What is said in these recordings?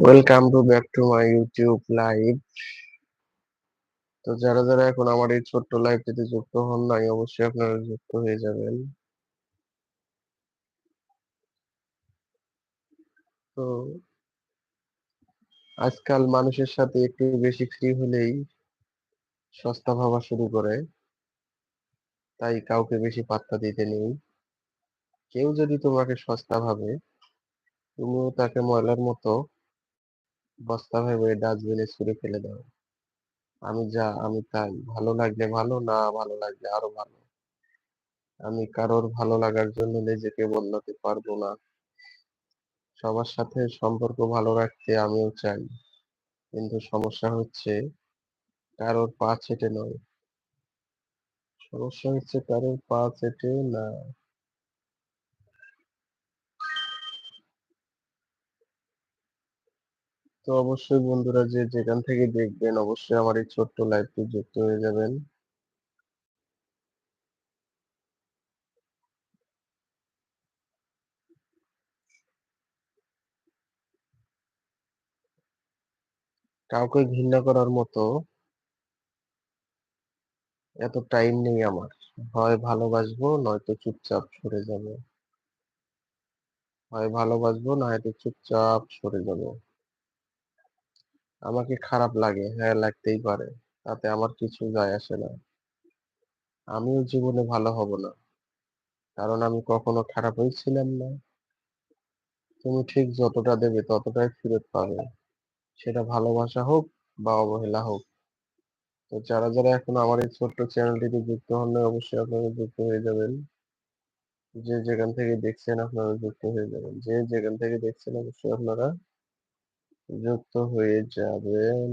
Welcome to back to my YouTube live তো যারা যারা এখন আমার এই ছোট্ট লাইভটিতে যুক্ত হন নাই, অবশ্যই আপনারা যুক্ত হয়ে যাবেন। তো আজকাল মানুষের সাথে একটু বেশি ফ্রি হলেই সস্তা ভাবা শুরু করে। তাই কাউকে বেশি পাত্তা দিতে নেই। কেউ যদি তোমাকে সস্তা ভাবে, তুমিও তাকে ময়লার মতো বস্তা ভেবে ডাস্টবিনে ছুঁড়ে ফেলে দাও আমি যা, আমি তাই। ভালো লাগলে ভালো, না ভালো লাগলে আরও ভালো। আমি কারোর ভালো লাগার জন্য নিজেকে বদলাতে পারব না। সবার সাথে সম্পর্ক ভালো রাখতে আমিও চাই। কিন্তু সমস্যা হচ্ছে কারোর পা চেটে নয়। সমস্যা হচ্ছে কারোর পা চেটে না। তো অবশ্যই বন্ধুরা যে যেখান থেকে দেখবেন, অবশ্যই আমার এই ছোট্ট লাইভটি যুক্ত হয়ে যাবেন। কাউকে ঘৃণা করার মতো এত টাইম নেই আমার। হয় ভালোবাসবো, নয়তো চুপচাপ সরে যাব। হয় ভালোবাসবো, নয়তো চুপচাপ সরে যাব। আমাকে খারাপ লাগে হ্যাঁ লাগতেই পারে। তাতে আমার কিছু যায় আসে না। আমিও জীবনে ভালো হব না। কারণ আমি কখনো খারাপ হয়েছিলাম না। তুমি ঠিক যতটা দেবে ততটাই ফেরত পাবে। সেটা ভালোবাসা হোক বা অবহেলা হোক। তো যারা যারা এখন আমার এই ছোট্ট চ্যানেলটিতে যুক্ত হন অবশ্যই আপনারা যুক্ত হয়ে যাবেন। যে যেখান থেকে দেখছেন আপনারা যুক্ত হয়ে যাবেন। যে যেখান থেকে দেখছেন, অবশ্যই আপনারা যুক্ত হয়ে যাবেন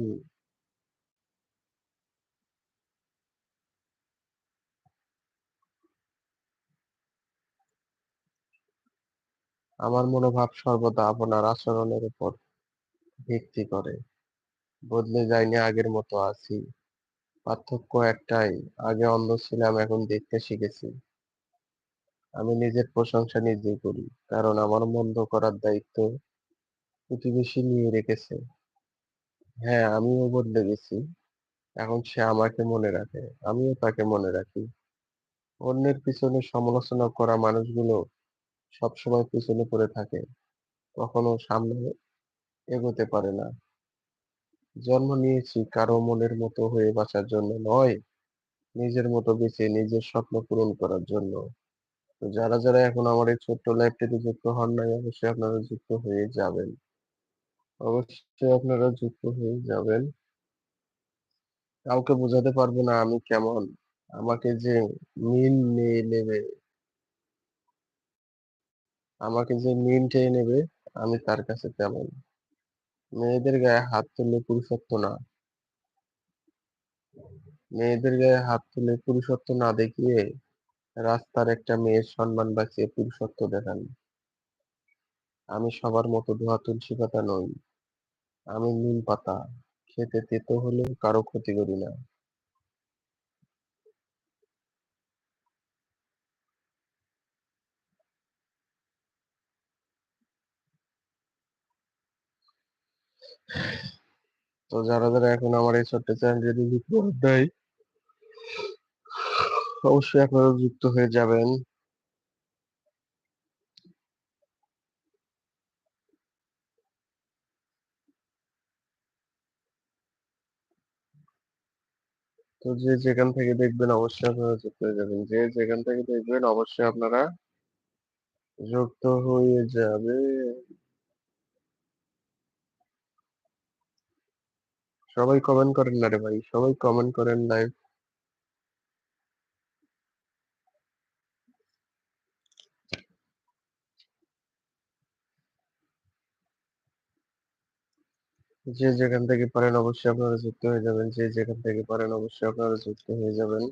আমার মনোভাব সর্বদা আপনার আচরণের উপর ভিত্তি করে। বদলে যায়নি আগের মতো আছি। পার্থক্য একটাই, আগে অন্ধ ছিলাম, এখন দেখতে শিখেছি। আমি নিজের প্রশংসা নিজেই করি, কারণ আমার মন্দ করার দায়িত্ব প্রতিবেশী নিয়ে রেখেছে। হ্যাঁ আমিও বদলে গেছি। এখন সে আমাকে মনে রাখে, আমিও তাকে মনে রাখি। অন্যের পিছনে সমালোচনা করা মানুষগুলো সবসময় পিছনে পড়ে থাকে, কখনো সামনে এগোতে পারে না। জন্ম নিয়েছি কারও মনের মতো হয়ে বাঁচার জন্য নয়, নিজের মতো বেঁচে নিজের স্বপ্ন পূরণ করার জন্য। যারা যারা এখন আমার এই ছোট্ট লাইভটিতে যুক্ত হন নাই, অবশ্যই আপনারা যুক্ত হয়ে যাবেন। অবশ্যই আপনারা যুক্ত হয়ে যাবেন। কাউকে বোঝাতে পারব না আমি কেমন। আমাকে যে মিন নিয়ে নেবে। আমাকে যে মিন টেনে নেবে, আমি তার কাছে তেমন। মেয়েদের গায়ে হাত তুললে পুরুষত্ব না। মেয়েদের গায়ে হাত তুলে পুরুষত্ব না দেখিয়ে রাস্তার একটা মেয়ের সম্মান বাঁচিয়ে পুরুষত্ব দেখান। আমি সবার মতো ধোয়া তুলসী পাতা নই। আমি নিম পাতা। খেতে তেতো হলেও কারও ক্ষতি করি না। তো যারা যারা এখন আমার এই ছোট্ট চ্যানেলটি নাই অবশ্যই আপনারা যুক্ত হয়ে যাবেন। তো যে যেখান থেকে দেখবেন অবশ্যই আপনারা যুক্ত হয়ে যাবেন। যে যেখান থেকে দেখবেন অবশ্যই আপনারা যুক্ত হয়ে যাবে সবাই কমেন্ট করেন না রে ভাই, সবাই কমেন্ট করেন লাইভ যে যেখান থেকে পারেন অবশ্যই আপনারা যুক্ত হয়ে যাবেন, যে যেখান থেকে পারেন অবশ্যই আপনারা যুক্ত হয়ে যাবেন।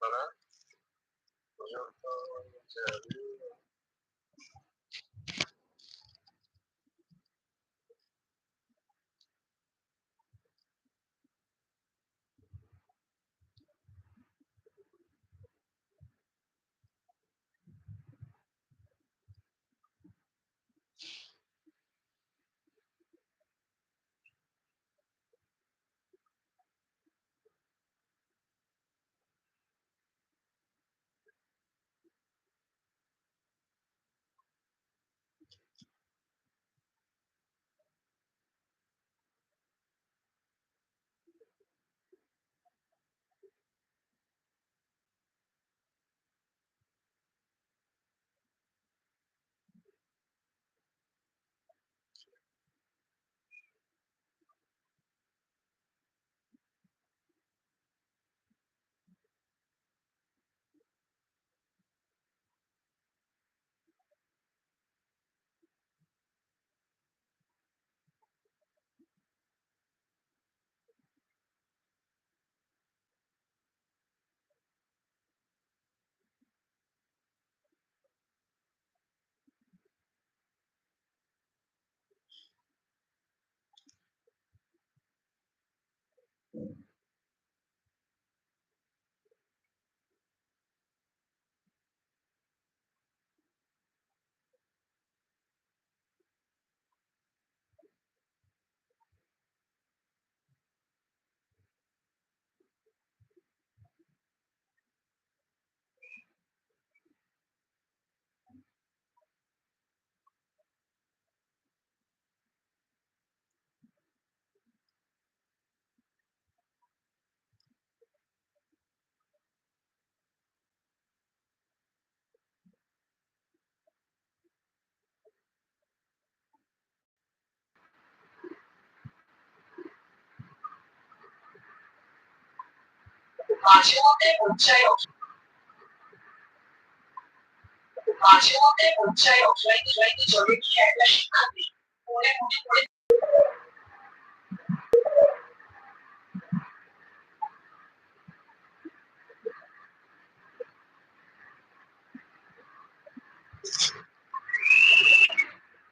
তো Yeah. যে যেখান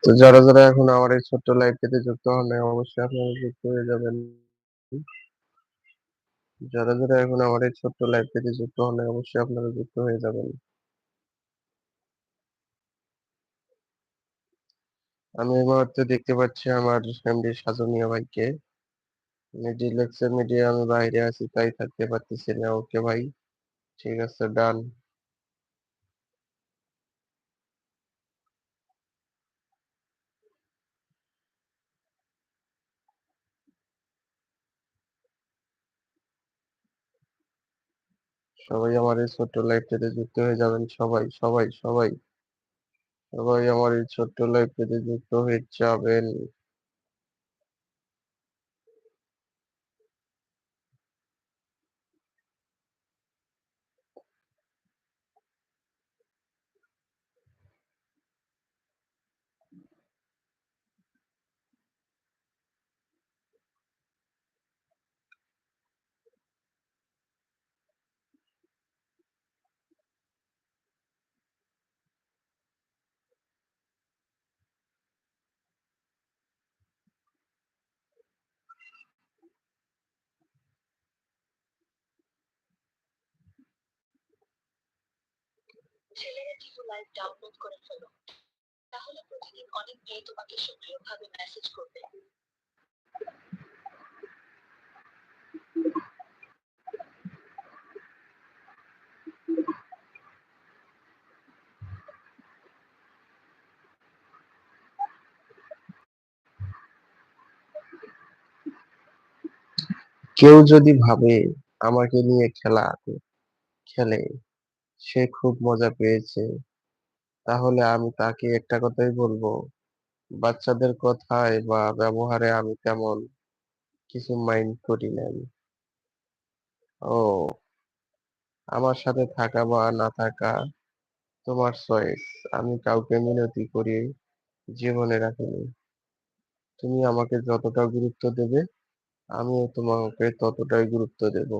যারা যারা এখন আমার এই ছোট্ট লাইভটিতে যুক্ত হন অবশ্যই আপনারা যুক্ত হয়ে যাবেন। যারা যারা এখন আমার এই ছোট্ট লাইব্রেরি যুক্ত হলে অবশ্যই আপনারা যুক্ত হয়ে যাবেন। আমি এই মুহূর্তে দেখতে পাচ্ছি আমার এমডি সাজনীয় ভাইকে। ডিলেক্সের মিডিয়া আমি বাইরে আছি, তাই থাকতে পারতেছি না। ওকে ভাই, ঠিক আছে ডান সবাই আমার এই ছোট্ট লাইভটিতে যুক্ত হয়ে যাবেন, সবাই সবাই সবাই। সবাই আমার এই ছোট্ট লাইভটিতে যুক্ত হয়ে যাবেন। ছেলেরা টিভি লাইভ ডাউনলোড করে ফেলো। তাহলে প্রতিদিন অনেক মেয়ে তোমাকে সক্রিয়ভাবে মেসেজ করবে। কেউ যদি ভাবে আমাকে নিয়ে খেলা খেলে সে খুব মজা পেয়েছে। তাহলে আমি তাকে একটা কথাই বলব, বাচ্চাদের কথায় বা ব্যবহারে আমি তেমন কিছু মাইন্ড করি না আমি। ও, আমার সাথে থাকা বা না থাকা তোমার চয়েস আমি কাউকে মিনতি করি, জীবনে রাখিনি। তুমি আমাকে যতটা গুরুত্ব দেবে, আমিও তোমাকে ততটাই গুরুত্ব দেব।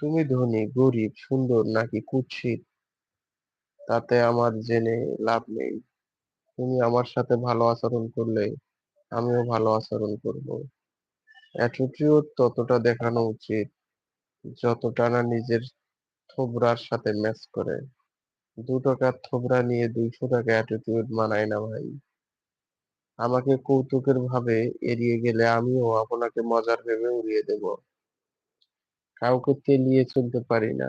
তুমি ধনী, গরিব, সুন্দর নাকি কুৎসিত তাতে আমার জেনে লাভ নেই। তুমি আমার সাথে ভালো আচরণ করলে আমিও ভালো আচরণ করব। অ্যাটিটিউড ততটা দেখানো উচিত যতটা না নিজের থোবরার সাথে ম্যাচ করে। দু টাকার থোবরা নিয়ে দুইশো টাকা অ্যাটিটিউড মানায় না ভাই। আমাকে কৌতুকের ভাবে এড়িয়ে গেলে আমিও আপনাকে মজার ভেবে উড়িয়ে দেব। কাউকে তেলিয়ে চলতে পারি না।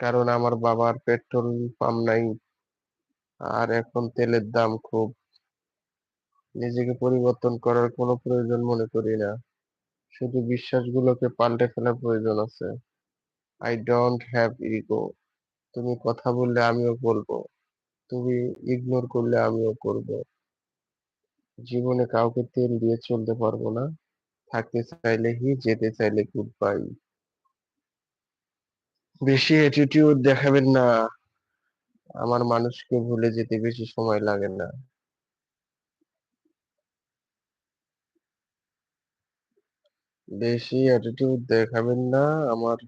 কারণ আমার বাবার পেট্রোল পাম্প নাই। আর এখন তেলের দাম খুব। নিজেকে পরিবর্তন করার কোনো প্রয়োজন মনে করি না। শুধু বিশ্বাসগুলোকে পাল্টে ফেলার প্রয়োজন আছে। আই ডোন্ট হ্যাভ ইগো তুমি কথা বললে আমিও বলব। তুমি ইগনোর করলে আমিও করব। জীবনে কাউকে তেল দিয়ে চলতে পারব না। থাকতে চাইলে হি, যেতে চাইলে গুড বাই বেশি অ্যাটিটিউড দেখাবেন না। আমার মানুষকে ভুলে যেতে বেশি সময় লাগে না। বেশি অ্যাটিটিউড দেখাবেন না, আমার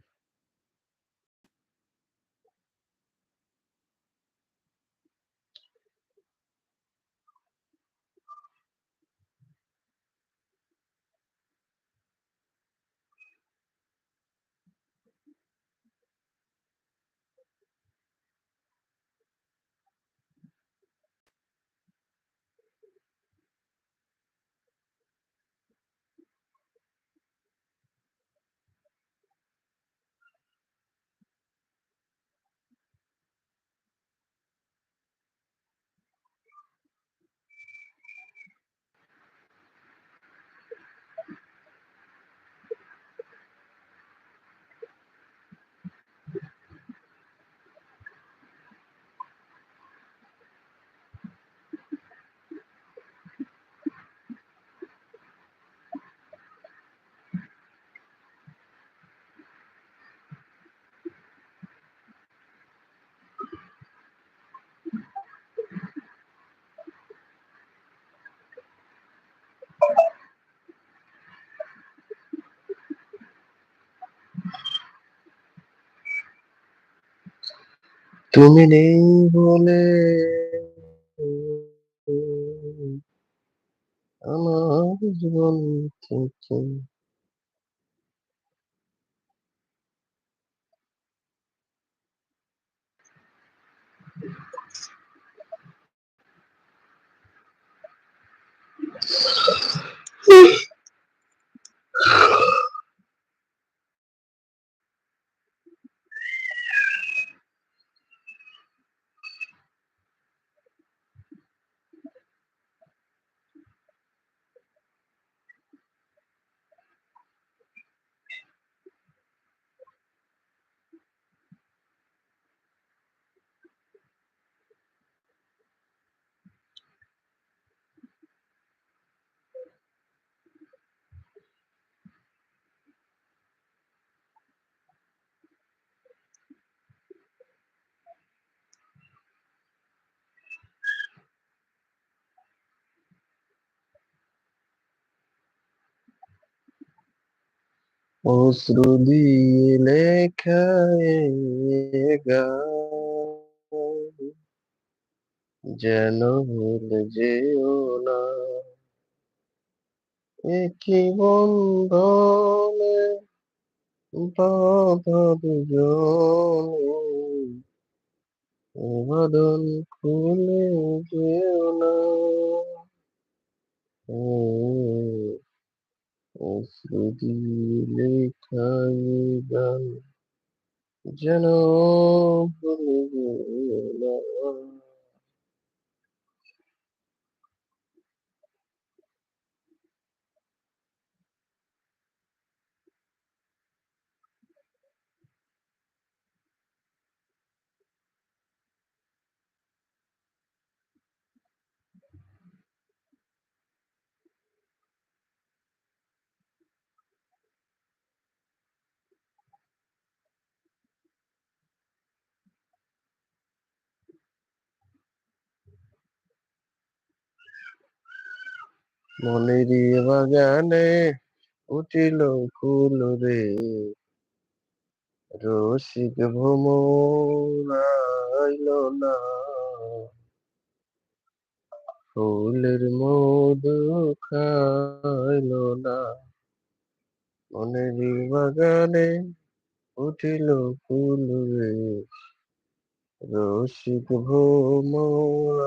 তুমি নেই বলে আমার জীবন থেকে। অশ্রু দিয়ে লেখা যেন ভুলে যেও না। একই বন্ধনে বাঁধা দুজনে। বাঁধন খুলে যেও না ও অশ্রু দিয়ে লেখা এ গান মনেরই বাগানে ফুটিল ফুল রে। রসিক ভ্রমর না। ফুলের মধু খাইল না। মনেরই বাগানে উঠিল ফুল রে। রসিক ভ্রমর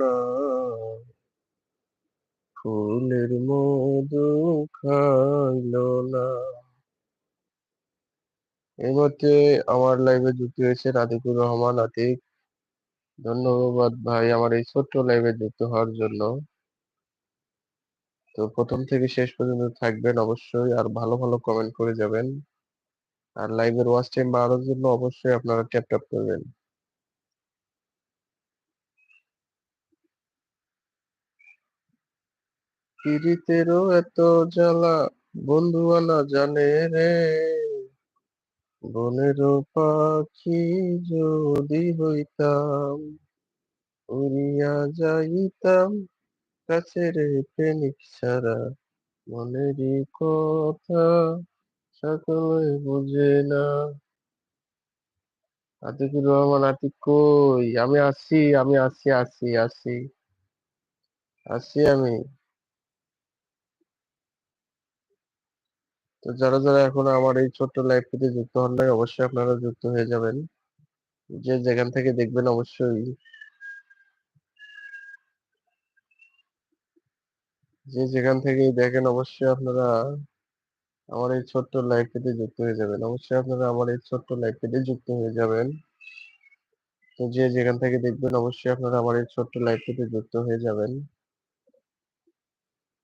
না। ফুলের মধু খাইল না। এই মুহূর্তে আমার লাইভে যুক্ত হয়েছে রাধিকুর রহমান আতিক, ধন্যবাদ ভাই আমার এই ছোট্ট লাইভে যুক্ত হওয়ার জন্য। তো প্রথম থেকে শেষ পর্যন্ত থাকবেন অবশ্যই আর ভালো ভালো কমেন্ট করে যাবেন। আর লাইভের ওয়াচ টাইম বাড়ানোর জন্য অবশ্যই আপনারা ট্যাপ ট্যাপ করবেন। পীড়িতেরও এত জ্বালা বন্ধু না জানে রে। বনেরও পাখি যদি হইতাম, উড়িয়া যাইতাম কাছে রে প্রেমিক ছাড়া, মনেরই কথা সকলে বুঝে না। আতিকুর রহমান, আতিক কই? আমি আসি আমি আসি আসি আসি আসি আমি। তো যারা যারা এখনও আমার এই ছোট্ট লাইভটিতে যুক্ত হন নাই, অবশ্যই আপনারা যুক্ত হয়ে যাবেন। যে যেখান থেকে দেখবেন, অবশ্যই যে যেখান থেকে দেখেন, অবশ্যই আপনারা আমার এই ছোট্ট লাইফ লাইভটিতে যুক্ত হয়ে যাবেন। অবশ্যই আপনারা আমার এই ছোট্ট লাইফ লাইভটিতে যুক্ত হয়ে যাবেন। তো যে যেখান থেকে দেখবেন, অবশ্যই আপনারা আমার এই ছোট্ট লাইফ লাইভটিতে যুক্ত হয়ে যাবেন।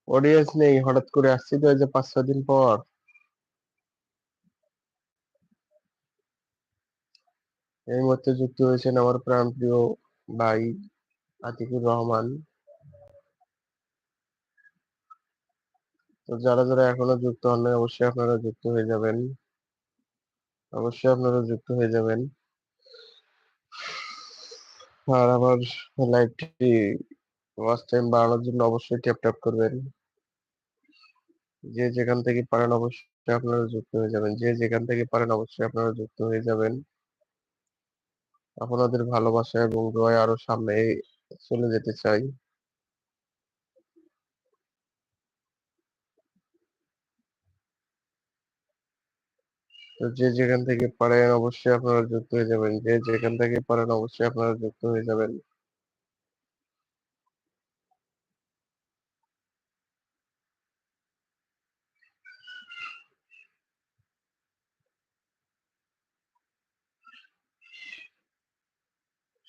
অডিয়েন্স নেই, হঠাৎ করে আসছি তো এই যে পাঁচ, ছয় দিন পর। এই মুহূর্তে যুক্ত হয়েছেন আমার প্রাণপ্রিয় ভাই আতিকুর রহমান। তো যারা যারা এখনও যুক্ত হন নাই অবশ্যই আপনারা যুক্ত হয়ে যাবেন। অবশ্যই আপনারা যুক্ত হয়ে যাবেন। আর আমার লাইভটি ওয়াচ টাইম বাড়ানোর জন্য অবশ্যই ট্যাপ ট্যাপ করবেন। যে যেখান থেকে পারেন, অবশ্যই আপনারা যুক্ত হয়ে যাবেন। যে যেখান থেকে পারেন, অবশ্যই আপনারা যুক্ত হয়ে যাবেন। আপনাদের ভালোবাসা এবং দোয়ায় আরও সামনে চলে যেতে চাই। তো যে যেখান থেকে পারেন অবশ্যই আপনারা যুক্ত হয়ে যাবেন। যে যেখান থেকে পারেন অবশ্যই আপনারা যুক্ত হয়ে যাবেন।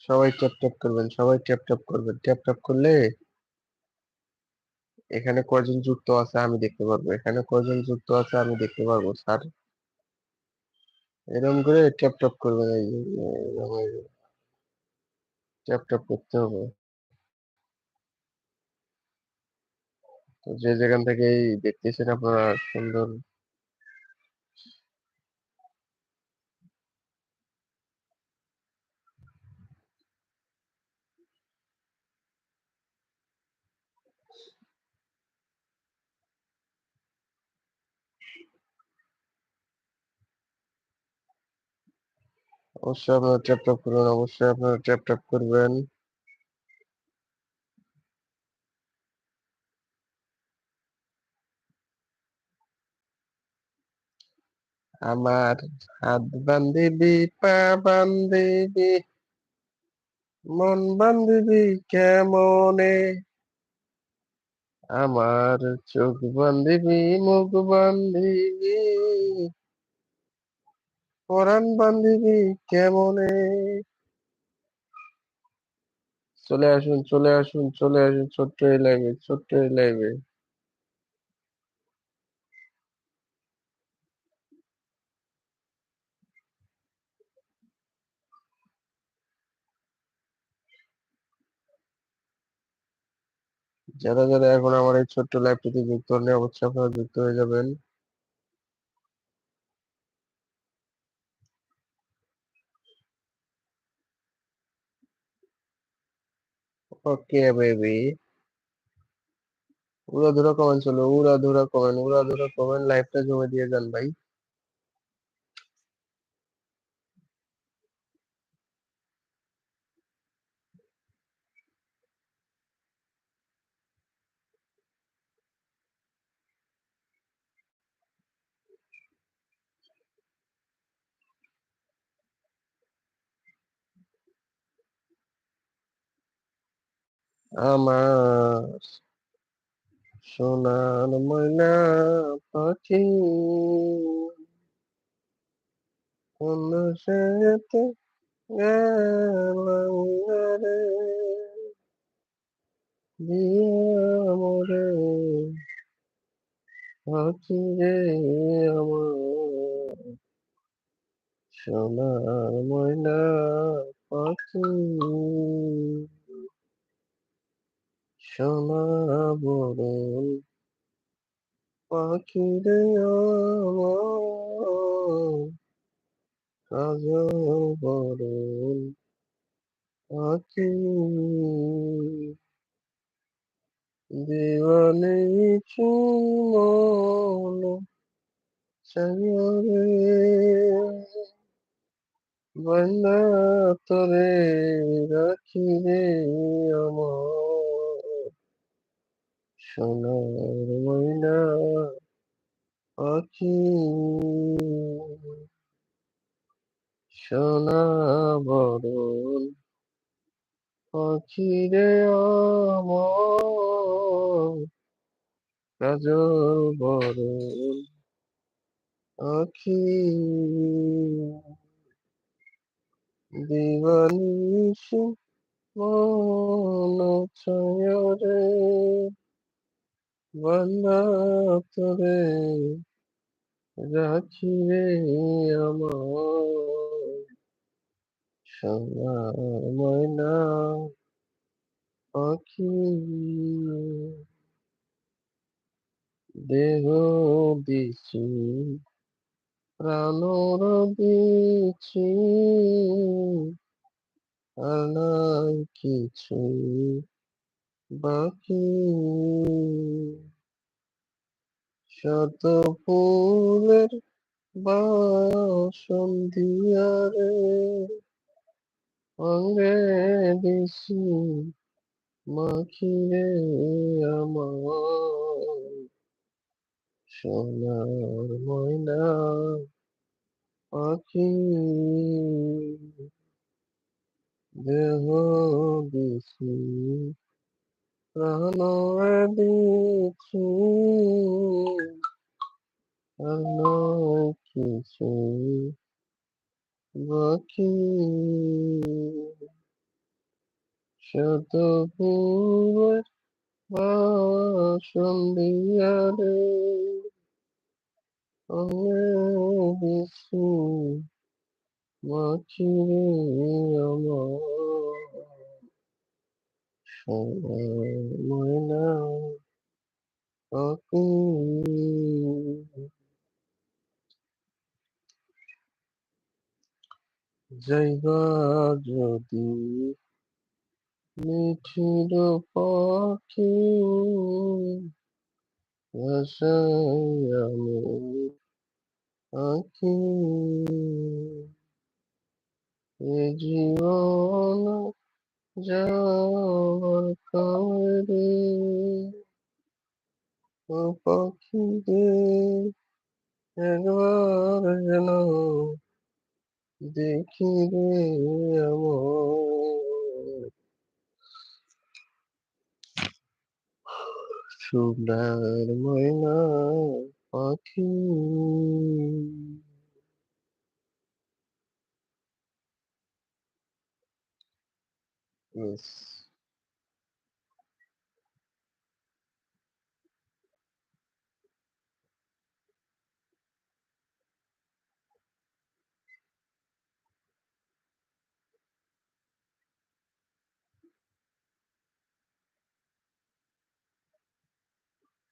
সবাই ট্যাপ ট্যাপ করবেন, সবাই ট্যাপ ট্যাপ করবেন। ট্যাপ ট্যাপ করলে এখানে কয়জন যুক্ত আছে আমি দেখতে পারব। এখানে কয়জন যুক্ত আছে আমি দেখতে পারব, স্যার। এরকম করে ট্যাপ ট্যাপ করবেন এই ট্যাপ ট্যাপ করতে হবে। যে যেখান থেকে দেখতেছেন আপনারা সুন্দর অবশ্যই আপনারা ট্যাপ করবেন অবশ্যই আপনারা ট্যাপ করবেন। আমার হাত বান্ধিবি পা বান্ধিবি মন বান্ধিবি কেমনে? আমার চোখ বান্ধিবি মুখ বান্ধিবি পরাণ বান্ধিবি কেমনে? চলে আসুন চলে আসুন চলে আসুন, ছোট্ট এই লাইভে ছোট্ট এই লাইভে যারা যারা এখন আমার এই ছোট্ট লাইভটিতে যুক্ত হন অবশ্যই আপনারা যুক্ত হয়ে যাবেন। ওকে বেবি উড়াধুরা কমেন্ট চলো উড়াধুরা কমেন্ট উড়াধুরা কমেন্ট লাইভটা জমে দিয়ে যান ভাই। আমার সোনার ময়না পাখি। কোন সেতে রে? দিয়া মরে পাখি রে আমার সোনার ময়না পাখি। সোনা বরণ পাখি রে আমার বরণ পাখি দিওয়ানি মন চাইরে বন্যা তোরে রাখি রে আমার সোনার ময়না পাখি সোনা বরণ পাখি রে কাজল বরণ পাখি দিবানিশি মন ছায়রে বন্দা তোরে রে আমার। ময়না পাখি। দেহ দিছি প্রাণর দিছি। আর নাই কিছু বাকি শত ফুলের বাসন দিয়ারে অঙ্গে দিছি মাখিরে আমার। সোনার ময়না পাখি দেহ দিছি I'm already free. I'm not free. Lucky. Shut the bullet wash from the other. I'm already free. Lucky. I'm ময়না যাইবা যদি মিঠির পাখি আশায় আমি আঁকি এ জীবন যাওয়ার কারে ও পাখি রে একবার যেন দেখি রে আমার। সোনার ময়না পাখি। Yes.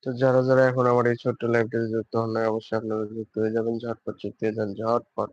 তো যারা যারা এখন আমার এই ছোট্ট লাইভটাতে যুক্ত হন নাই, অবশ্যই আপনারা যুক্ত হয়ে যাবেন ঝটপট যুক্ত হয়ে যান, ঝটপট